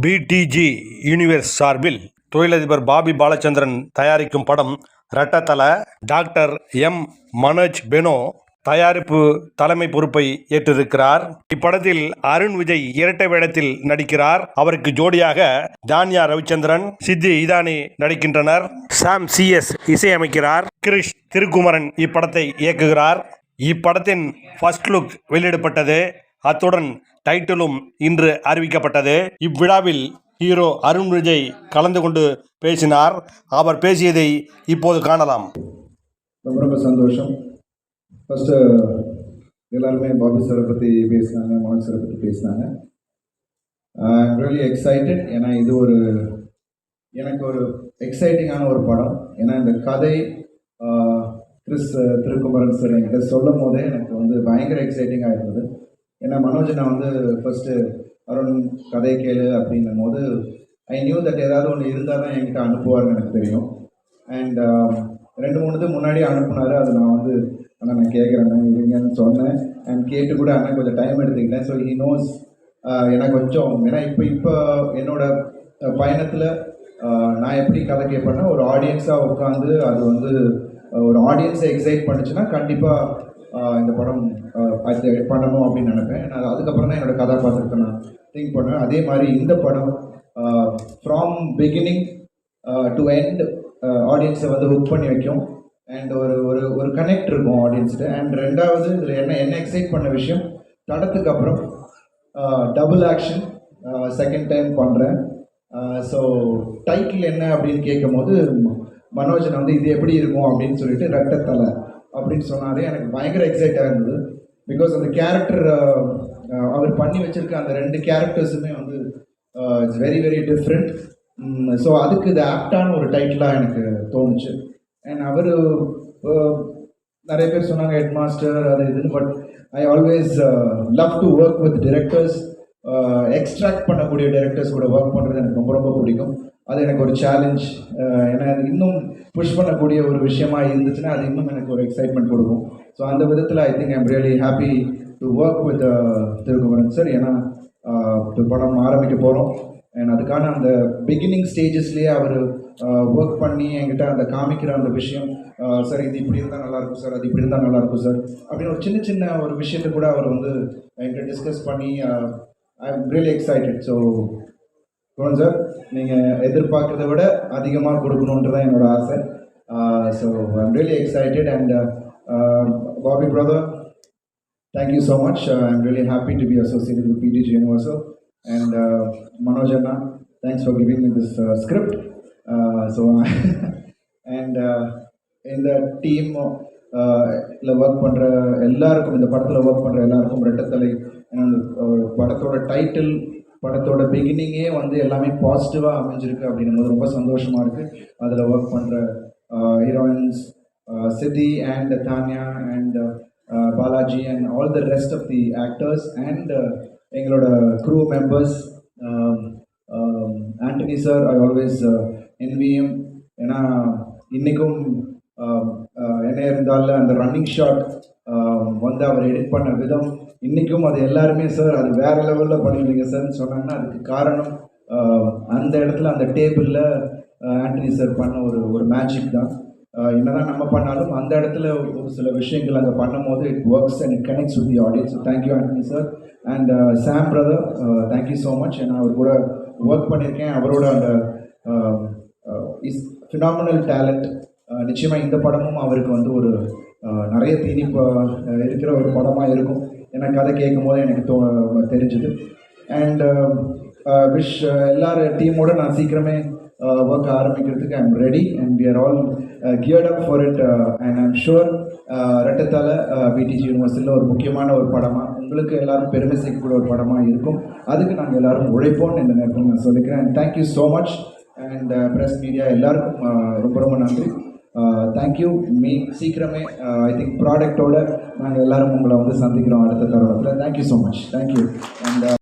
PDG universe சார்பில் தொழிலதிபர் Bobby Balachandran தயாரிக்கும் படம் ரட்டத்தல டாக்டர் எம். மனோஜ் பெனோ தயாரிப்பு தலைமை பொறுப்பை ஏற்றிருக்கிறார். இப்படத்தில் அருண் விஜய் இரட்டை வேடத்தில் நடிக்கிறார். அவருக்கு ஜோடியாக ஜான்யா ரவிச்சந்திரன் சித்தி இதானி நடிக்கின்றனர். சாம் சிஎஸ் இசையமைக்கிறார். கிரிஷ் திருக்குமரன் இப்படத்தை இயக்குகிறார். இப்படத்தின் ஃபர்ஸ்ட் லுக் வெளியிடப்பட்டது. அத்துடன் டைட்டிலும் இன்று அறிவிக்கப்பட்டது. இவ்விழாவில் ஹீரோ அருண் விஜய் கலந்து கொண்டு பேசினார். அவர் பேசியதை இப்போது காணலாம். ரொம்ப ரொம்ப சந்தோஷம். ஃபஸ்ட்டு எல்லாருமே பாபி சாரை பற்றி பேசினாங்க மனோஜ் சாரை பற்றி பேசினாங்க. ரியலி எக்ஸைட்டட் ஏன்னா இது ஒரு எனக்கு ஒரு எக்ஸைட்டிங்கான ஒரு படம். ஏன்னா இந்த கதை கிறிஸ் திருக்குமரன் சார் என்கிட்ட சொல்லும் போதே எனக்கு வந்து பயங்கர எக்ஸைட்டிங்காக இருந்தது. ஏன்னா மனோஜ் நான் வந்து ஃபஸ்ட்டு அருண் கதை கேளு அப்படின்னும் போது ஐ நியூ தட் ஏதாவது ஒன்று இருந்தால் தான் என்கிட்ட அனுப்புவார்னு எனக்கு தெரியும். அண்ட் um, ரெண்டு மூணு இது முன்னாடி அனுப்புனாரு. அது நான் வந்து ஆனால் நான் கேட்குறேன் இருங்கன்னு சொன்னேன். அண்ட் கேட்டு கூட ஆனால் கொஞ்சம் டைம் எடுத்துக்கிட்டேன். ஸோ ஹி நோஸ் எனக்கு கொஞ்சம் ஏன்னா இப்போ இப்போ என்னோட பயணத்தில் நான் எப்படி கதை கேட்பேன்னா ஒரு ஆடியன்ஸாக உட்காந்து அது வந்து ஒரு ஆடியன்ஸை எக்ஸைட் பண்ணுச்சுன்னா கண்டிப்பாக இந்த படம் அது பண்ணணும் அப்படின்னு நினைப்பேன். நான் அதுக்கப்புறம் தான் என்னோட கதாபாத்திரத்தை நான் திங்க் பண்ணுவேன். அதே மாதிரி இந்த படம் ஃப்ராம் பிகினிங் டு எண்ட் ஆடியன்ஸை வந்து ஹுக் பண்ணி வைக்கும். அண்ட் ஒரு ஒரு ஒரு கனெக்ட் இருக்கும் ஆடியன்ஸ்கிட்ட அண்ட் ரெண்டாவது இதில் என்ன என்ன எக்ஸைட் பண்ண விஷயம்? தடத்துக்கு அப்புறம் டபுள் ஆக்ஷன் செகண்ட் டைம் பண்ணுறேன் ஸோ டைட்டில் என்ன அப்படின்னு கேட்கும் போது மனோஜன் வந்து இது எப்படி இருக்கும்? அப்படின்னு சொல்லிட்டு ரெட்டத்தலை அப்படின்னு சொன்னாலே எனக்கு பயங்கர எக்ஸைட்டாக இருந்தது. பிகாஸ் அந்த கேரக்டர் அவர் பண்ணி வச்சிருக்க அந்த ரெண்டு கேரக்டர்ஸுமே வந்து it's very very different so அதுக்கு இது ஆப்டான ஒரு டைட்டிலாக எனக்கு தோணுச்சு. அண்ட் அவர் நிறைய பேர் சொன்னாங்க ஹெட் மாஸ்டர் அது இதுன்னு but I always love to work with directors extract பண்ணக்கூடிய டேரக்டர்ஸ் கூட ஒர்க் பண்ணுறது எனக்கு ரொம்ப ரொம்ப பிடிக்கும். அது எனக்கு ஒரு சேலஞ்ச் ஏன்னா அது இன்னும் புஷ் பண்ணக்கூடிய ஒரு விஷயமா இருந்துச்சுன்னா அது இன்னும் எனக்கு ஒரு எக்ஸைட்மெண்ட் கொடுக்கும். ஸோ அந்த விதத்தில் I think I'm really happy to work with Thirukumaran sir ஏன்னா இப்போ படம் ஆரம்பிக்க போகிறோம் அண்ட் அதுக்கான அந்த பிகினிங் ஸ்டேஜஸ்லேயே அவர் ஒர்க் பண்ணி என்கிட்ட அந்த காமிக்கிற அந்த விஷயம் சார் இது இப்படி இருந்தால் நல்லாயிருக்கும் சார். அது இப்படி இருந்தால் நல்லாயிருக்கும் சார். அப்படின்னு ஒரு சின்ன சின்ன ஒரு விஷயத்தை கூட அவர் வந்து என்கிட்ட டிஸ்கஸ் பண்ணி I am really excited so Gunan sir நீங்கள் எதிர்பார்க்கறத விட அதிகமாக கொடுக்கணுன்றது தான் என்னோட ஆசை. So I'm really excited and Bobby brother thank you so much Uh, I'm really happy to be associated with PTG Universal. And uh, Manoj Anna, thanks for giving me this இந்த team இதில் work பண்ணுற எல்லாருக்கும் இந்த படத்தில் work பண்ணுற எல்லாருக்கும் ரெட்டத்தலை ஏன்னா அந்த ஒரு படத்தோட டைட்டில் படத்தோட பிகினிங்கே வந்து எல்லாமே பாசிட்டிவாக அமைஞ்சிருக்கு அப்படின்னும் போது ரொம்ப சந்தோஷமாக இருக்குது அதில் ஒர்க் பண்ணுற heroines Siddhi and Tanya and Balaji and all the rest of the actors and எங்களோட crew members Antony sir I always envy him ஏன்னா இன்றைக்கும் என்ன இருந்தாலும் அந்த ரன்னிங் ஷாட் வந்து அவர் எடிட் பண்ண விதம் இன்றைக்கும் அது எல்லாருமே சார் அது வேறு லெவலில் பண்ணிடுங்க சார்னு சொன்னாங்கன்னா அதுக்கு காரணம் அந்த இடத்துல அந்த டேபிளில் ஆண்டனி சார் பண்ண ஒரு ஒரு மேஜிக் தான். என்னதான் நம்ம பண்ணாலும் அந்த இடத்துல ஒரு சில விஷயங்கள் அங்கே பண்ணும்போது it works and it connects with the audience thank you Antony sir and Sam brother thank you so much நான் அவர் கூட ஒர்க் பண்ணியிருக்கேன். அவரோட அந்த இஸ் ஃபினாமினல் டேலண்ட் நிச்சயமாக இந்த படமும் அவருக்கு வந்து ஒரு நிறைய தீனி ப- இருக்கிற ஒரு படமாக இருக்கும். எனக்கு கதை கேட்கும் போது எனக்கு தோ தெரிஞ்சுது. அண்ட் விஷ் எல்லாரும் டீமோட நான் சீக்கிரமே ஒர்க் ஆரம்பிக்கிறதுக்கு I'm ready and we are all geared up for it and I'm sure Rettatala BTG யூனிவர்சிட்டியில் ஒரு முக்கியமான ஒரு படமாக உங்களுக்கு எல்லாரும் பெருமை சேர்க்கக்கூடிய ஒரு படமாக இருக்கும். அதுக்கு நாங்கள் எல்லாரும் உழைப்போம்னு இந்த நேரத்தில் நான் சொல்லிக்கிறேன். And thank you so much and press media எல்லாருக்கும் ரொம்ப ரொம்ப நன்றி. Uh, தேங்க்யூ மீ சீக்கிரமே ஐ திங்க் ப்ராடக்டோட நாங்கள் எல்லாரும் உங்களை வந்து சந்திக்கிறோம் அடுத்த தருணத்தில். Thank you so much thank you and